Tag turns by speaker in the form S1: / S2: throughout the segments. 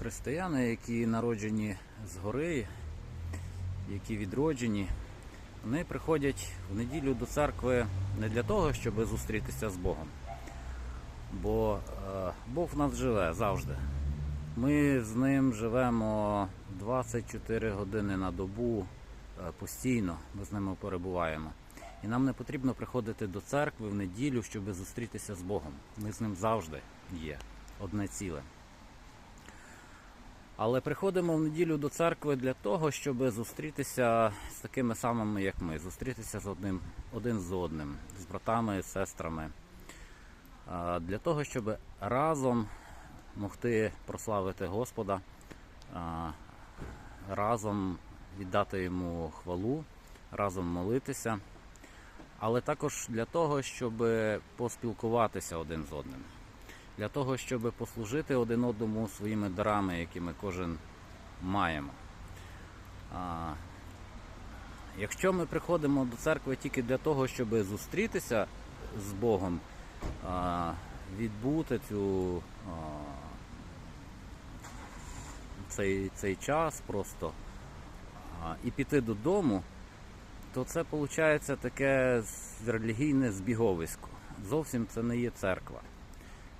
S1: християни, які народжені згори, які відроджені, вони приходять в неділю до церкви не для того, щоб зустрітися з Богом. Бо е, Бог в нас живе завжди. Ми з ним живемо 24 години на добу е, постійно, ми з ними перебуваємо. І нам не потрібно приходити до церкви в неділю, щоб зустрітися з Богом. Ми з ним завжди є одне ціле. Але приходимо в неділю до церкви для того, щоб зустрітися з такими самими, як ми, зустрітися з одним, один з одним, з братами, сестрами. Для того, щоб разом могти прославити Господа, разом віддати йому хвалу, разом молитися, але також для того, щоб поспілкуватися один з одним, для того, щоб послужити один одному своїми дарами, які ми кожен маємо. А, Якщо ми приходимо до церкви тільки для того, щоб зустрітися з Богом, а, відбути цю, а, цей, цей час просто а, і піти додому, то це виходить таке релігійне збіговисько. Зовсім це не є церква.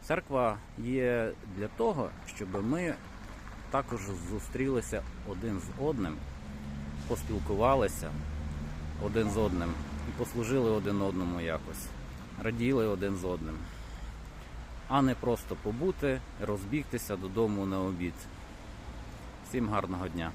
S1: Церква є для того, щоб ми також зустрілися один з одним, поспілкувалися один з одним і послужили один одному якось, раділи один з одним, а не просто побути, розбігтися додому на обід. Всім гарного дня!